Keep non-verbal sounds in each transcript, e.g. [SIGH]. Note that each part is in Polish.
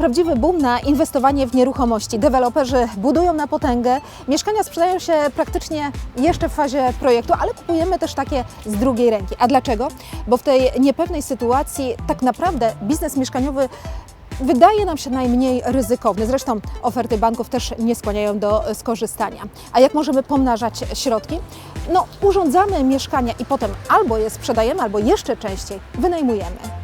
Prawdziwy boom na inwestowanie w nieruchomości. Deweloperzy budują na potęgę, mieszkania sprzedają się praktycznie jeszcze w fazie projektu, ale kupujemy też takie z drugiej ręki. A dlaczego? Bo w tej niepewnej sytuacji tak naprawdę biznes mieszkaniowy wydaje nam się najmniej ryzykowny. Zresztą oferty banków też nie skłaniają do skorzystania. A jak możemy pomnażać środki? No, urządzamy mieszkania i potem albo je sprzedajemy, albo jeszcze częściej wynajmujemy.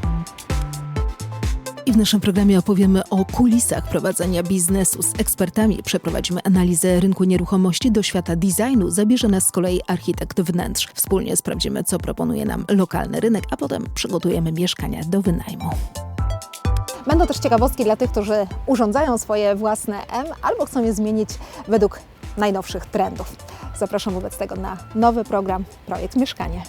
W naszym programie opowiemy o kulisach prowadzenia biznesu. Z ekspertami przeprowadzimy analizę rynku nieruchomości do świata designu. Zabierze nas z kolei architekt wnętrz. Wspólnie sprawdzimy, co proponuje nam lokalny rynek, a potem przygotujemy mieszkania do wynajmu. Będą też ciekawostki dla tych, którzy urządzają swoje własne M albo chcą je zmienić według najnowszych trendów. Zapraszam wobec tego na nowy program Projekt Mieszkanie.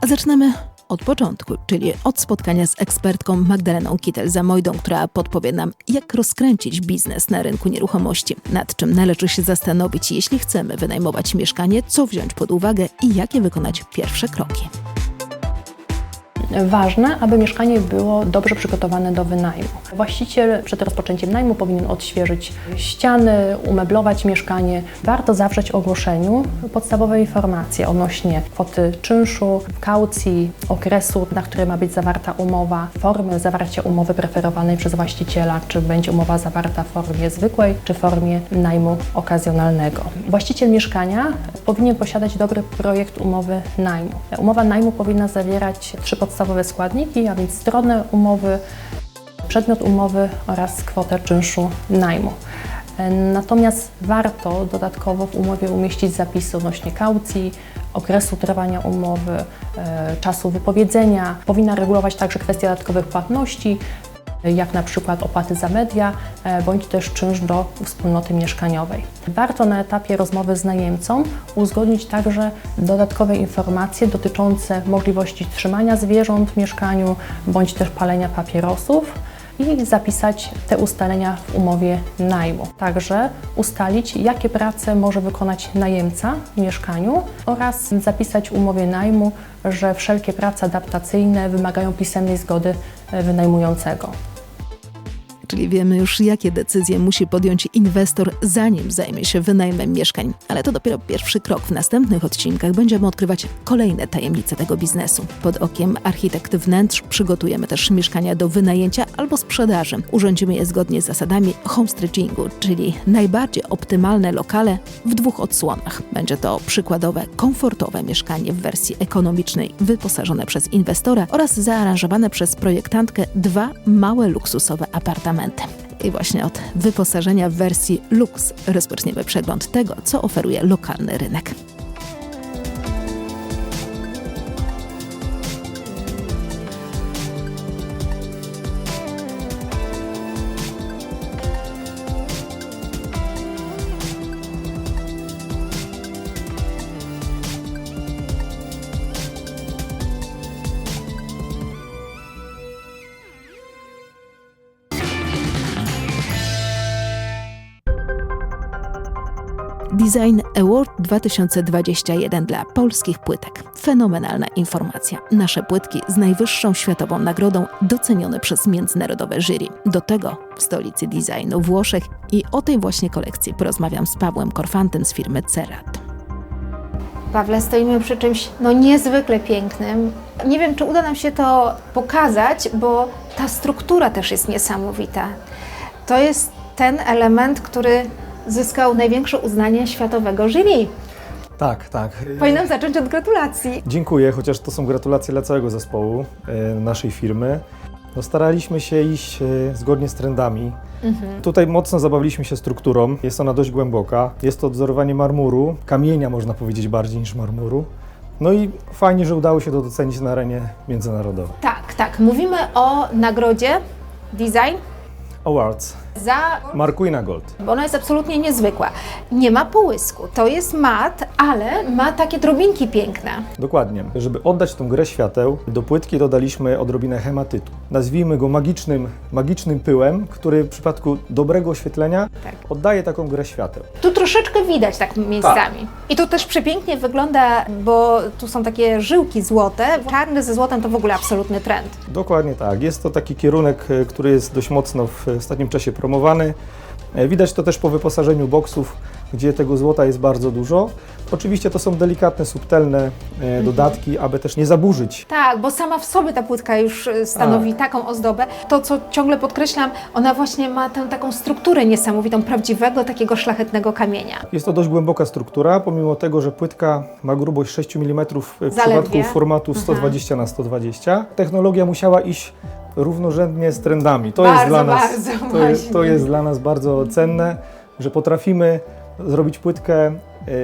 A zaczynamy od początku, czyli od spotkania z ekspertką Magdaleną Kitel-Zamojdą, która podpowie nam, jak rozkręcić biznes na rynku nieruchomości, nad czym należy się zastanowić, jeśli chcemy wynajmować mieszkanie, co wziąć pod uwagę i jakie wykonać pierwsze kroki. Ważne, aby mieszkanie było dobrze przygotowane do wynajmu. Właściciel przed rozpoczęciem najmu powinien odświeżyć ściany, umeblować mieszkanie. Warto zawrzeć w ogłoszeniu podstawowe informacje odnośnie kwoty czynszu, kaucji, okresu, na który ma być zawarta umowa, formy zawarcia umowy preferowanej przez właściciela, czy będzie umowa zawarta w formie zwykłej, czy w formie najmu okazjonalnego. Właściciel mieszkania powinien posiadać dobry projekt umowy najmu. Umowa najmu powinna zawierać trzy podstawowe składniki, a więc stronę umowy, przedmiot umowy oraz kwotę czynszu najmu. Natomiast warto dodatkowo w umowie umieścić zapisy odnośnie kaucji, okresu trwania umowy, e, czasu wypowiedzenia. Powinna regulować także kwestie dodatkowych płatności, jak na przykład opłaty za media, e, bądź też czynsz do wspólnoty mieszkaniowej. Warto na etapie rozmowy z najemcą uzgodnić także dodatkowe informacje dotyczące możliwości trzymania zwierząt w mieszkaniu, bądź też palenia papierosów i zapisać te ustalenia w umowie najmu. Także ustalić, jakie prace może wykonać najemca w mieszkaniu oraz zapisać w umowie najmu, że wszelkie prace adaptacyjne wymagają pisemnej zgody e, wynajmującego. Czyli wiemy już, jakie decyzje musi podjąć inwestor, zanim zajmie się wynajmem mieszkań. Ale to dopiero pierwszy krok. W następnych odcinkach będziemy odkrywać kolejne tajemnice tego biznesu. Pod okiem architekt wnętrz przygotujemy też mieszkania do wynajęcia albo sprzedaży. Urządzimy je zgodnie z zasadami homestaggingu, czyli najbardziej optymalne lokale w dwóch odsłonach. Będzie to przykładowe, komfortowe mieszkanie w wersji ekonomicznej, wyposażone przez inwestora oraz zaaranżowane przez projektantkę dwa małe luksusowe apartamenty. I właśnie od wyposażenia w wersji Lux rozpoczniemy przegląd tego, co oferuje lokalny rynek. Design Award 2021 dla polskich płytek. Fenomenalna informacja. Nasze płytki z najwyższą światową nagrodą docenione przez międzynarodowe jury. Do tego w stolicy designu Włoszech i o tej właśnie kolekcji porozmawiam z Pawłem Korfantem z firmy Cerat. Pawle, stoimy przy czymś no niezwykle pięknym. Nie wiem, czy uda nam się to pokazać, bo ta struktura też jest niesamowita. To jest ten element, który zyskał największe uznanie światowego jury. Tak, tak. Powinnam zacząć od gratulacji. Dziękuję, chociaż to są gratulacje dla całego zespołu e, naszej firmy. No, staraliśmy się iść e, zgodnie z trendami. Tutaj mocno zabawiliśmy się strukturą. Jest ona dość głęboka. Jest to odzorowanie marmuru, kamienia można powiedzieć bardziej niż marmuru. No i fajnie, że udało się to docenić na arenie międzynarodowej. Tak, tak. Mówimy o nagrodzie Design Awards. Za Marquina Gold. bo ona jest absolutnie niezwykła. Nie ma połysku. To jest mat, ale ma takie drobinki piękne. Dokładnie. Żeby oddać tą grę świateł, do płytki dodaliśmy odrobinę hematytu. Nazwijmy go magicznym, magicznym pyłem, który w przypadku dobrego oświetlenia Tak. oddaje taką grę świateł. Tu troszeczkę widać tak miejscami. I to też przepięknie wygląda, bo tu są takie żyłki złote. Czarny ze złotem to w ogóle absolutny trend. Dokładnie tak. Jest to taki kierunek, e, który jest dość mocno w ostatnim czasie promowany. E, Widać to też po wyposażeniu boksów, gdzie tego złota jest bardzo dużo. Oczywiście to są delikatne, subtelne e, dodatki, aby też nie zaburzyć Tak, bo sama w sobie ta płytka już y, stanowi taką ozdobę. To, co ciągle podkreślam, ona właśnie ma tę taką strukturę niesamowitą, prawdziwego, takiego szlachetnego kamienia. Jest to dość głęboka struktura, pomimo tego, że płytka ma grubość 6 mm w Zaledwie. przypadku formatu 120 na 120 Technologia musiała iść równorzędnie z trendami. To jest Bardzo, dla nas, bardzo to, jest, to jest dla nas bardzo cenne, że potrafimy zrobić płytkę e,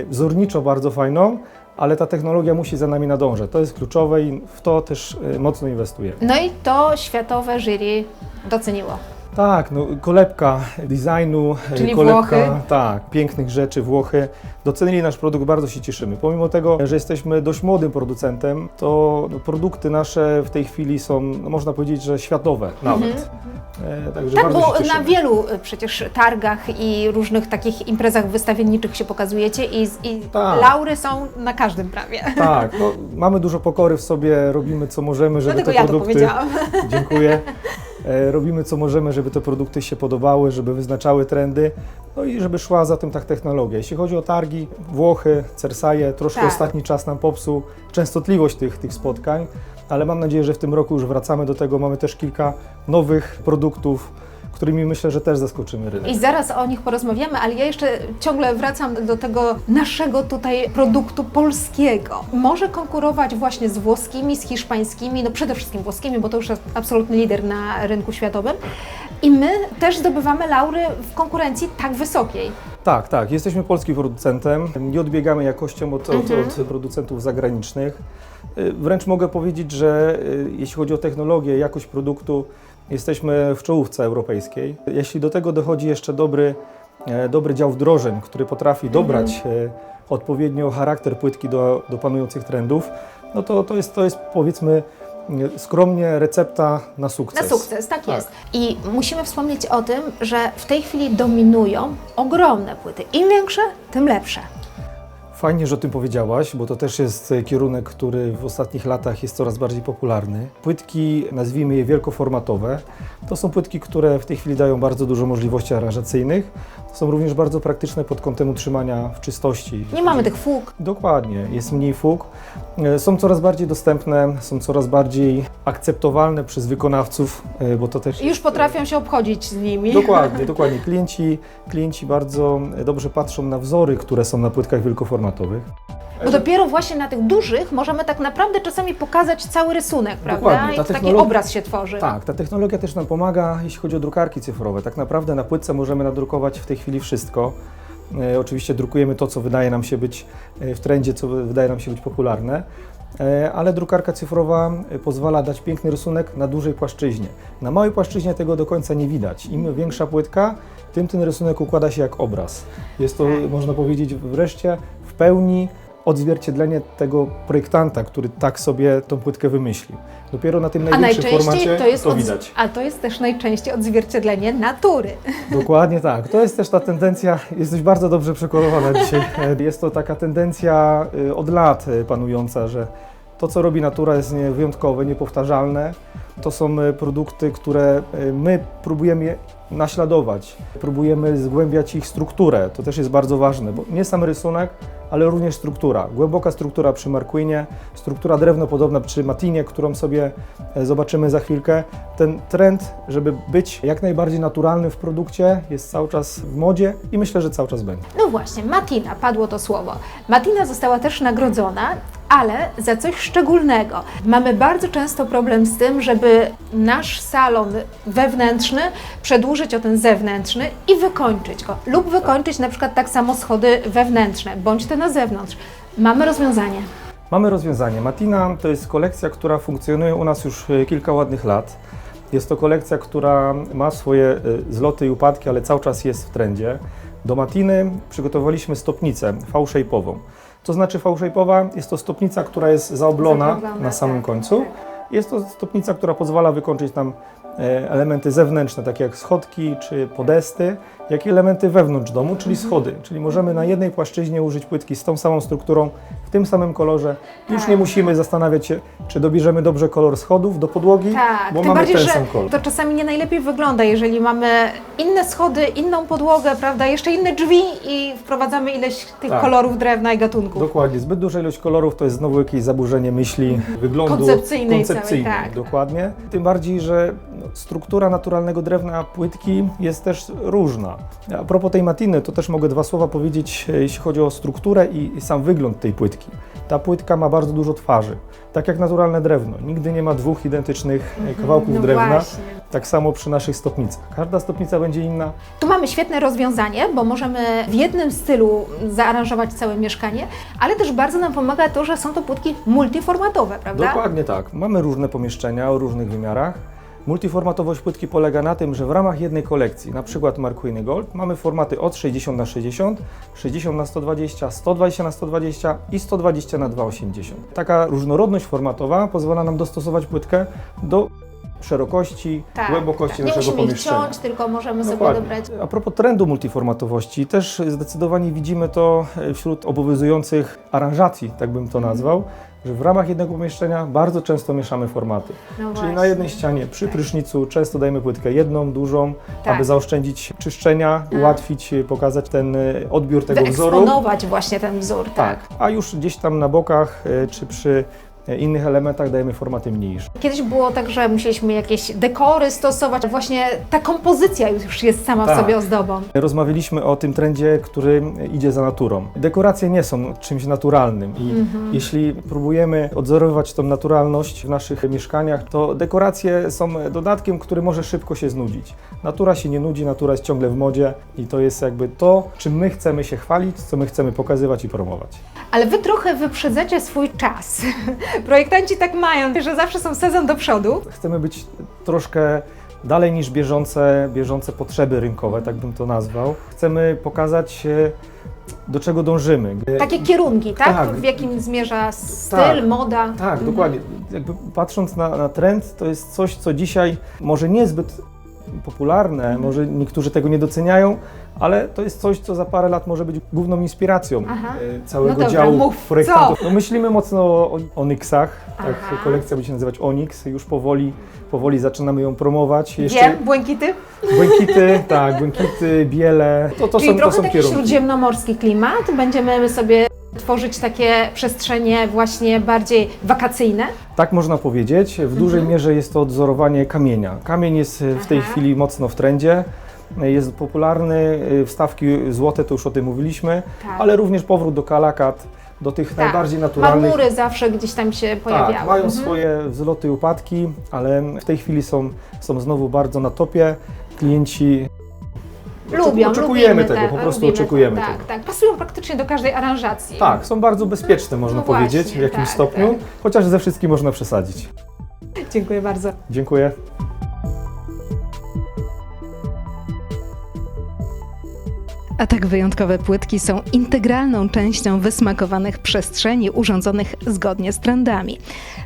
wzorniczo bardzo fajną, ale ta technologia musi za nami nadążać. To jest kluczowe i w to też e, mocno inwestujemy. No i to światowe jury doceniło. Tak, no, kolebka designu, e, Czyli kolebka, Włochy. tak, pięknych rzeczy, Włochy. Docenili nasz produkt, bardzo się cieszymy. Pomimo tego, że jesteśmy dość młodym producentem, to produkty nasze w tej chwili są, no, można powiedzieć, że światowe nawet. E, także Tak, bardzo bo się cieszymy. na wielu y, przecież targach i różnych takich imprezach wystawienniczych się pokazujecie i, i Tak. laury są na każdym prawie. Tak, no, mamy dużo pokory w sobie, robimy co możemy, żeby Dlatego te ja to produkty... powiedziałam. Dziękuję. [LAUGHS] E, Robimy co możemy, żeby te produkty się podobały, żeby wyznaczały trendy, no i żeby szła za tym tak technologia. Jeśli chodzi o targi, Włochy, Cersaje, troszkę Tak. ostatni czas nam popsuł częstotliwość tych, tych spotkań, ale mam nadzieję, że w tym roku już wracamy do tego. Mamy też kilka nowych produktów, którymi myślę, że też zaskoczymy rynek. I zaraz o nich porozmawiamy, ale ja jeszcze ciągle wracam do tego naszego tutaj produktu polskiego. Może konkurować właśnie z włoskimi, z hiszpańskimi, no przede wszystkim włoskimi, bo to już jest absolutny lider na rynku światowym. I my też zdobywamy laury w konkurencji tak wysokiej. Tak, tak. Jesteśmy polskim producentem. Nie odbiegamy jakością od, od, Mhm. od producentów zagranicznych. Y, Wręcz mogę powiedzieć, że y, jeśli chodzi o technologię, jakość produktu, jesteśmy w czołówce europejskiej. Jeśli do tego dochodzi jeszcze dobry, e, dobry dział wdrożeń, który potrafi dobrać Mhm. e, odpowiednio charakter płytki do, do panujących trendów, no to, to, jest, to jest powiedzmy e, skromnie recepta na sukces. Na sukces, tak, Tak. jest. I musimy wspomnieć o tym, że w tej chwili dominują ogromne płyty. Im większe, tym lepsze. Fajnie, że o tym powiedziałaś, bo to też jest e, kierunek, który w ostatnich latach jest coraz bardziej popularny. Płytki, nazwijmy je wielkoformatowe, to są płytki, które w tej chwili dają bardzo dużo możliwości aranżacyjnych. To są również bardzo praktyczne pod kątem utrzymania w czystości. Nie mamy tych fug. Dokładnie, jest mniej fug. E, Są coraz bardziej dostępne, są coraz bardziej akceptowalne przez wykonawców, e, bo to też Już jest, potrafią się obchodzić z nimi. Dokładnie, [LAUGHS] dokładnie. Klienci, klienci bardzo dobrze patrzą na wzory, które są na płytkach wielkoformatowych. Bo dopiero właśnie na tych dużych możemy tak naprawdę czasami pokazać cały rysunek, prawda? I ta taki obraz się tworzy. Tak, ta technologia też nam pomaga, jeśli chodzi o drukarki cyfrowe. Tak naprawdę na płytce możemy nadrukować w tej chwili wszystko. E, oczywiście drukujemy to, co wydaje nam się być e, w trendzie, co wydaje nam się być popularne, e, ale drukarka cyfrowa e, pozwala dać piękny rysunek na dużej płaszczyźnie. Na małej płaszczyźnie tego do końca nie widać. Im większa płytka, tym ten rysunek układa się jak obraz. Jest to, Tak. można powiedzieć, wreszcie pełni odzwierciedlenie tego projektanta, który tak sobie tą płytkę wymyślił. Dopiero na tym największym formacie to jest to widać. A to jest też najczęściej odzwierciedlenie natury. [LAUGHS] Dokładnie tak. To jest też ta tendencja, jesteś bardzo dobrze przekolowana dzisiaj. [LAUGHS] Jest to taka tendencja y, od lat y, panująca, że to, co robi natura jest wyjątkowe, niepowtarzalne. To są y, produkty, które my próbujemy je naśladować, próbujemy zgłębiać ich strukturę. To też jest bardzo ważne, bo nie sam rysunek, ale również struktura. Głęboka struktura przy Marquinie, struktura drewnopodobna przy Matinie, którą sobie e, zobaczymy za chwilkę. Ten trend, żeby być jak najbardziej naturalnym w produkcie, jest cały czas w modzie i myślę, że cały czas będzie. No właśnie, Matina, padło to słowo. Matina została też nagrodzona, ale za coś szczególnego. Mamy bardzo często problem z tym, żeby nasz salon wewnętrzny przedłużyć o ten zewnętrzny i wykończyć go. Lub wykończyć na przykład tak samo schody wewnętrzne, bądź te na zewnątrz. Mamy rozwiązanie. Mamy rozwiązanie. Matina to jest kolekcja, która funkcjonuje u nas już e, kilka ładnych lat. Jest to kolekcja, która ma swoje e, zloty i upadki, ale cały czas jest w trendzie. Do matiny przygotowaliśmy stopnicę V-shape'ową. To znaczy V-shape'owa jest to stopnica, która jest zaoblona na samym tak, końcu. tak. Jest to stopnica, która pozwala wykończyć nam e, elementy zewnętrzne, takie jak schodki czy podesty, jak i elementy wewnątrz domu, czyli Mhm. schody. Czyli możemy na jednej płaszczyźnie użyć płytki z tą samą strukturą, tym samym kolorze. Już Tak. nie musimy zastanawiać się, czy dobierzemy dobrze kolor schodów do podłogi, Tak, bo tym mamy bardziej, ten że sam kolor. to czasami nie najlepiej wygląda, jeżeli mamy inne schody, inną podłogę, prawda, jeszcze inne drzwi i wprowadzamy ileś tych Tak. kolorów drewna i gatunków. Dokładnie, zbyt duża ilość kolorów to jest znowu jakieś zaburzenie myśli, wyglądu Mhm. Koncepcyjnej koncepcyjnej, całej, tak. dokładnie. Tym bardziej, że no, struktura naturalnego drewna płytki jest też różna. A propos tej matiny, to też mogę dwa słowa powiedzieć, e, jeśli chodzi o strukturę i, i sam wygląd tej płytki. Ta płytka ma bardzo dużo twarzy, tak jak naturalne drewno. Nigdy nie ma dwóch identycznych e, kawałków no drewna. właśnie. Tak samo przy naszych stopnicach. Każda stopnica będzie inna, Tu mamy świetne rozwiązanie, bo możemy w jednym stylu zaaranżować całe mieszkanie, ale też bardzo nam pomaga to, że są to płytki multiformatowe, prawda? Dokładnie tak. Mamy różne pomieszczenia o różnych wymiarach. Multiformatowość płytki polega na tym, że w ramach jednej kolekcji, na przykład Marquiny Gold, mamy formaty od 60 na 60, 60 na 120, 120 na 120 i 120 na 280. Taka różnorodność formatowa pozwala nam dostosować płytkę do szerokości, Tak, głębokości tak. Nie naszego ich pomieszczenia. ciąć, tylko możemy sobie Dokładnie. dobrać. A propos trendu multiformatowości, też zdecydowanie widzimy to e, wśród obowiązujących aranżacji, tak bym to nazwał, że w ramach jednego pomieszczenia bardzo często mieszamy formaty. No Czyli właśnie. na jednej ścianie przy prysznicu często dajemy płytkę jedną, dużą, Tak. aby zaoszczędzić czyszczenia, ułatwić, e, pokazać ten e, odbiór tego wzoru. Wyeksponować właśnie ten wzór, tak. A już gdzieś tam na bokach czy przy innych elementach dajemy formaty mniejsze. Kiedyś było tak, że musieliśmy jakieś dekory stosować. Właśnie ta kompozycja już jest sama Tak. w sobie ozdobą. Rozmawialiśmy o tym trendzie, który idzie za naturą. Dekoracje nie są czymś naturalnym i Mhm. jeśli próbujemy odzorowywać tą naturalność w naszych mieszkaniach, to dekoracje są dodatkiem, który może szybko się znudzić. Natura się nie nudzi, natura jest ciągle w modzie i to jest jakby to, czym my chcemy się chwalić, co my chcemy pokazywać i promować. Ale wy trochę wyprzedzacie swój czas. [LAUGHS] Projektanci tak mają, że zawsze są sezon do przodu. Chcemy być troszkę dalej niż bieżące, bieżące potrzeby rynkowe, tak bym to nazwał. Chcemy pokazać, do czego dążymy. Takie kierunki, tak? Tak. W jakim zmierza styl, Tak. moda. Tak, dokładnie. Jakby patrząc na, na trend, to jest coś, co dzisiaj może niezbyt popularne, może niektórzy tego nie doceniają, ale to jest coś, co za parę lat może być główną inspiracją Aha. e, całego No dobra, działu mów, projektantów. No, myślimy mocno o Onyxach, tak Aha. kolekcja będzie się nazywać Onyx, już powoli, powoli zaczynamy ją promować. Gdzie? Błękity? błękity, tak, błękity, biele, to, to Czyli są, to trochę są taki kierunki. śródziemnomorski klimat. Będziemy sobie tworzyć takie przestrzenie właśnie bardziej wakacyjne. Tak można powiedzieć. W dużej mierze jest to odzorowanie kamienia. Kamień jest e, w tej Aha. chwili mocno w trendzie. Jest popularny, e, wstawki złote, to już o tym mówiliśmy, Tak. ale również powrót do kalakat, do tych najbardziej naturalnych. Marmury zawsze gdzieś tam się pojawiały. Tak, mają Mhm. swoje wzloty i upadki, ale w tej chwili są, są znowu bardzo na topie. Klienci Lubią, oczekujemy lubimy tego, te- po prostu lubimy oczekujemy tak, tego. Tak, pasują praktycznie do każdej aranżacji. tak, są bardzo bezpieczne, można No właśnie, powiedzieć, w jakimś tak, stopniu, tak. chociaż ze wszystkim można przesadzić. Dziękuję bardzo. Dziękuję. A tak wyjątkowe płytki są integralną częścią wysmakowanych przestrzeni urządzonych zgodnie z trendami.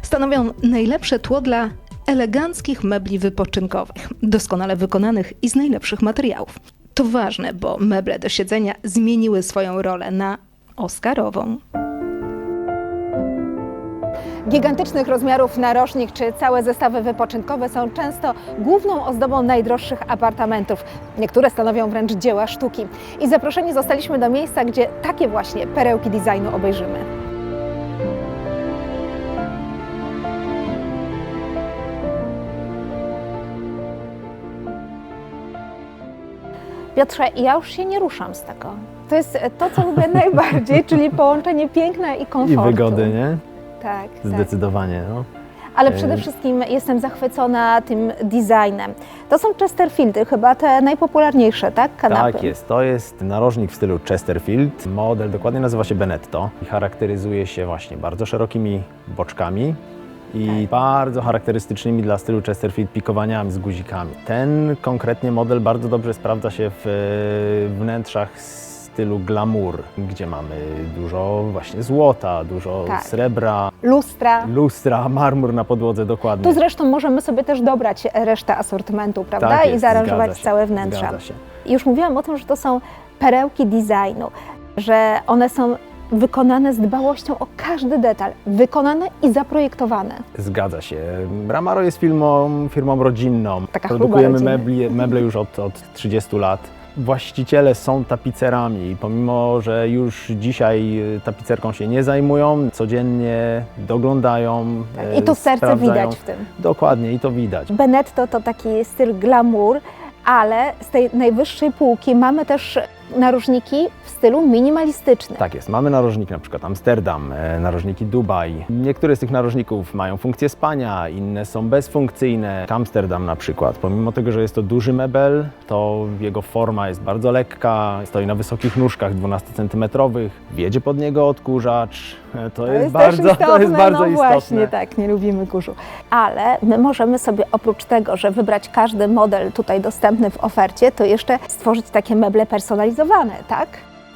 Stanowią najlepsze tło dla eleganckich mebli wypoczynkowych, doskonale wykonanych i z najlepszych materiałów. To ważne, bo meble do siedzenia zmieniły swoją rolę na Oscarową. Gigantycznych rozmiarów narożnik czy całe zestawy wypoczynkowe są często główną ozdobą najdroższych apartamentów. Niektóre stanowią wręcz dzieła sztuki. I zaproszeni zostaliśmy do miejsca, gdzie takie właśnie perełki designu obejrzymy. Piotrze, ja już się nie ruszam z tego. To jest to, co lubię [LAUGHS] najbardziej, czyli połączenie piękna i I komfortu. wygody, nie? Tak, tak. Zdecydowanie. No. Ale E, przede wszystkim jestem zachwycona tym designem. To są Chesterfieldy, chyba te najpopularniejsze, tak? Kanapy. Tak jest. To jest narożnik w stylu Chesterfield. Model dokładnie nazywa się Benetto i charakteryzuje się właśnie bardzo szerokimi boczkami, i bardzo charakterystycznymi dla stylu Chesterfield pikowaniami z guzikami. Ten konkretnie model bardzo dobrze sprawdza się w wnętrzach stylu glamour, gdzie mamy dużo właśnie złota, dużo Tak. srebra, Lustra. lustra, marmur na podłodze dokładnie. Tu zresztą możemy sobie też dobrać resztę asortymentu, prawda? Tak I jest, zaaranżować zgadza się, całe wnętrza. I Już mówiłam o tym, że to są perełki designu, że one są wykonane z dbałością o każdy detal, wykonane i zaprojektowane. Zgadza się. Ramaro jest firmą, firmą rodzinną. Taka Produkujemy mebli, meble już od, od 30 lat. Właściciele są tapicerami, pomimo że już dzisiaj y, tapicerką się nie zajmują, codziennie doglądają. e, I to serce sprawdzają. widać w tym. Dokładnie, i to widać. Benetto to taki styl glamour, ale z tej najwyższej półki mamy też narożniki w stylu minimalistycznym. Tak jest. Mamy narożnik na przykład Amsterdam, e, narożniki Dubaj. Niektóre z tych narożników mają funkcję spania, inne są bezfunkcyjne. Amsterdam na przykład, pomimo tego, że jest to duży mebel, to jego forma jest bardzo lekka, stoi na wysokich nóżkach 12 cm, wjedzie pod niego odkurzacz. E, To, jest, też bardzo, istotne, to jest bardzo no istotne. właśnie, tak, nie lubimy kurzu. Ale my możemy sobie oprócz tego, że wybrać każdy model tutaj dostępny w ofercie, to jeszcze stworzyć takie meble personalizowane, tak?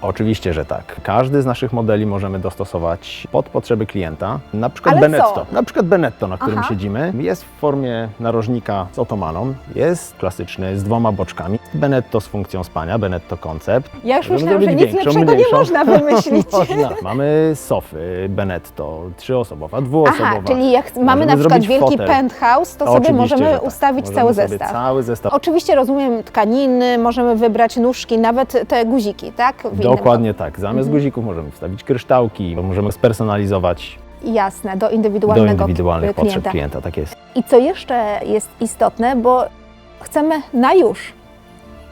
Oczywiście, że tak. Każdy z naszych modeli możemy dostosować pod potrzeby klienta. Na przykład Ale Benetto. co? Na przykład Benetto, na którym Aha. siedzimy, jest w formie narożnika z otomaną. Jest klasyczny z dwoma boczkami. Benetto z funkcją spania, Benetto Concept. Ja już Możemy myślałam, że nic lepszego nie można [LAUGHS] wymyślić. Można. Mamy sofy Benetto, trzyosobowa, dwuosobowa. Aha, czyli jak ch- mamy Możemy na przykład zrobić wielki fotel. penthouse, to sobie Oczywiście, możemy że tak. ustawić Możemy cały sobie zestaw. Cały zestaw. Oczywiście rozumiem tkaniny, możemy wybrać nóżki, nawet te guziki, tak? W Dokładnie tak. Zamiast Mhm. guzików możemy wstawić kryształki, możemy spersonalizować Jasne, do do indywidualnego indywidualnych klienta. potrzeb klienta. Tak jest. I co jeszcze jest istotne, bo chcemy na już.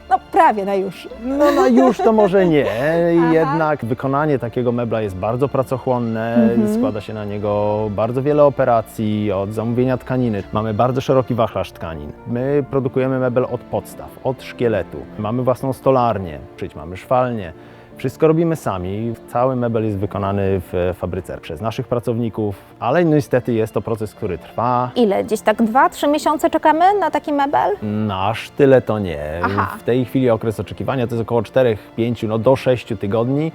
No prawie na już. No, no już to może nie, [LAUGHS] jednak wykonanie takiego mebla jest bardzo pracochłonne, Mhm. składa się na niego bardzo wiele operacji, od zamówienia tkaniny. Mamy bardzo szeroki wachlarz tkanin. My produkujemy mebel od podstaw, od szkieletu. Mamy własną stolarnię, przyć mamy szwalnię. Wszystko robimy sami. Cały mebel jest wykonany w fabryce przez naszych pracowników, ale niestety jest to proces, który trwa. Ile? Gdzieś tak dwa, trzy miesiące czekamy na taki mebel? Nasz tyle to nie. Aha. W tej chwili okres oczekiwania to jest około 4-5, no do 6 tygodni.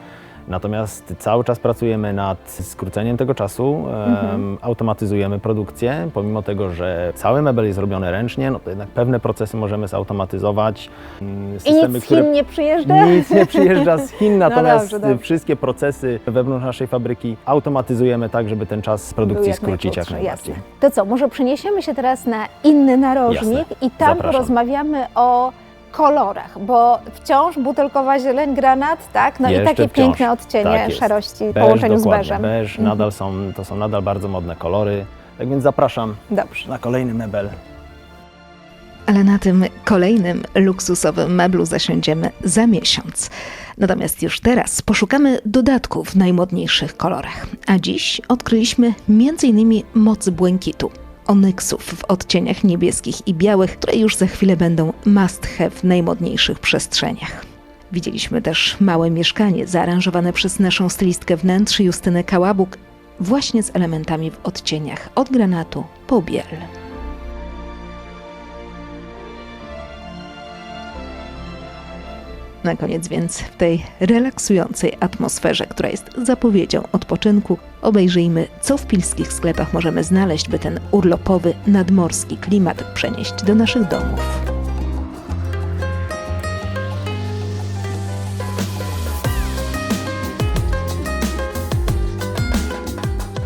Natomiast cały czas pracujemy nad skróceniem tego czasu, Mhm. em, automatyzujemy produkcję. Pomimo tego, że cały mebel jest robiony ręcznie, no to jednak pewne procesy możemy zautomatyzować. Mm, I Systemy, nic z Chin nie przyjeżdża? nic nie przyjeżdża z Chin, [LAUGHS] natomiast dobrze, dobrze. wszystkie procesy wewnątrz naszej fabryki automatyzujemy tak, żeby ten czas produkcji jak skrócić jak najbardziej. Jasne. To co, może przeniesiemy się teraz na inny narożnik Jasne. i tam Zapraszam. porozmawiamy o kolorach, bo wciąż butelkowa zieleń, granat, tak? No i Jeszcze takie wciąż. piękne odcienie Tak szarości w połączeniu z beżem. Beż, Mhm. nadal są, to są nadal bardzo modne kolory. Tak więc zapraszam Dobrze. na kolejny mebel. Ale na tym kolejnym luksusowym meblu zasiądziemy za miesiąc. Natomiast już teraz poszukamy dodatków w najmodniejszych kolorach. A dziś odkryliśmy m.in. moc błękitu, onyksów w odcieniach niebieskich i białych, które już za chwilę będą must have w najmodniejszych przestrzeniach. Widzieliśmy też małe mieszkanie zaaranżowane przez naszą stylistkę wnętrz Justynę Kałabuk, właśnie z elementami w odcieniach od granatu po biel. Na koniec więc w tej relaksującej atmosferze, która jest zapowiedzią odpoczynku, obejrzyjmy, co w pilskich sklepach możemy znaleźć, by ten urlopowy, nadmorski klimat przenieść do naszych domów.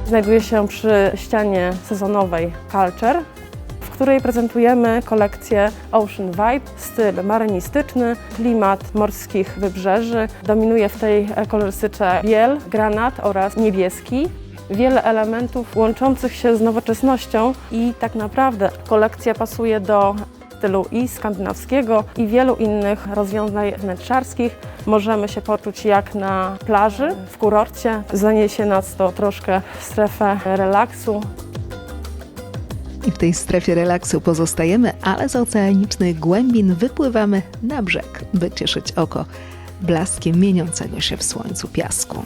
Znajduje się przy ścianie sezonowej Culture, której prezentujemy kolekcję Ocean Vibe, styl marynistyczny, klimat morskich wybrzeży. Dominuje w tej kolorystyce biel, granat oraz niebieski. Wiele elementów łączących się z nowoczesnością i tak naprawdę kolekcja pasuje do stylu i skandynawskiego i wielu innych rozwiązań wnętrzarskich. Możemy się poczuć jak na plaży, w kurorcie. Zaniesie nas to troszkę w strefę relaksu. I w tej strefie relaksu pozostajemy, ale z oceanicznych głębin wypływamy na brzeg, by cieszyć oko blaskiem mieniącego się w słońcu piasku.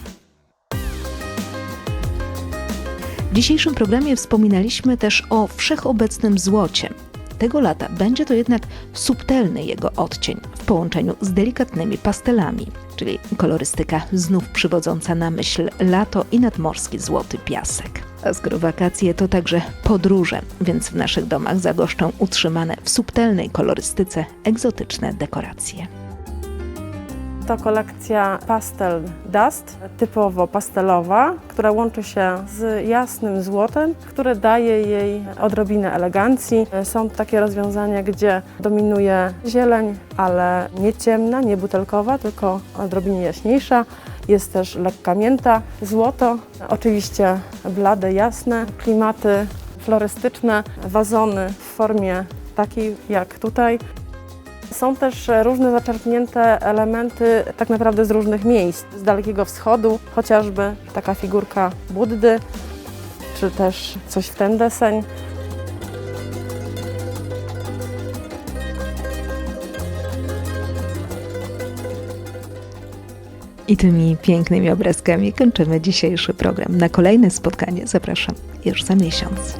W dzisiejszym programie wspominaliśmy też o wszechobecnym złocie. Tego lata będzie to jednak subtelny jego odcień w połączeniu z delikatnymi pastelami, czyli kolorystyka znów przywodząca na myśl lato i nadmorski złoty piasek. A skoro wakacje to także podróże, więc w naszych domach zagoszczą utrzymane w subtelnej kolorystyce egzotyczne dekoracje. To kolekcja Pastel Dust, typowo pastelowa, która łączy się z jasnym złotem, które daje jej odrobinę elegancji. Są takie rozwiązania, gdzie dominuje zieleń, ale nie ciemna, nie butelkowa, tylko odrobinie jaśniejsza. Jest też lekka mięta, złoto, oczywiście blade, jasne, klimaty florystyczne, wazony w formie takiej jak tutaj. Są też różne zaczerpnięte elementy tak naprawdę z różnych miejsc, z Dalekiego Wschodu, chociażby taka figurka Buddy, czy też coś w ten deseń. I tymi pięknymi obrazkami kończymy dzisiejszy program. Na kolejne spotkanie zapraszam już za miesiąc.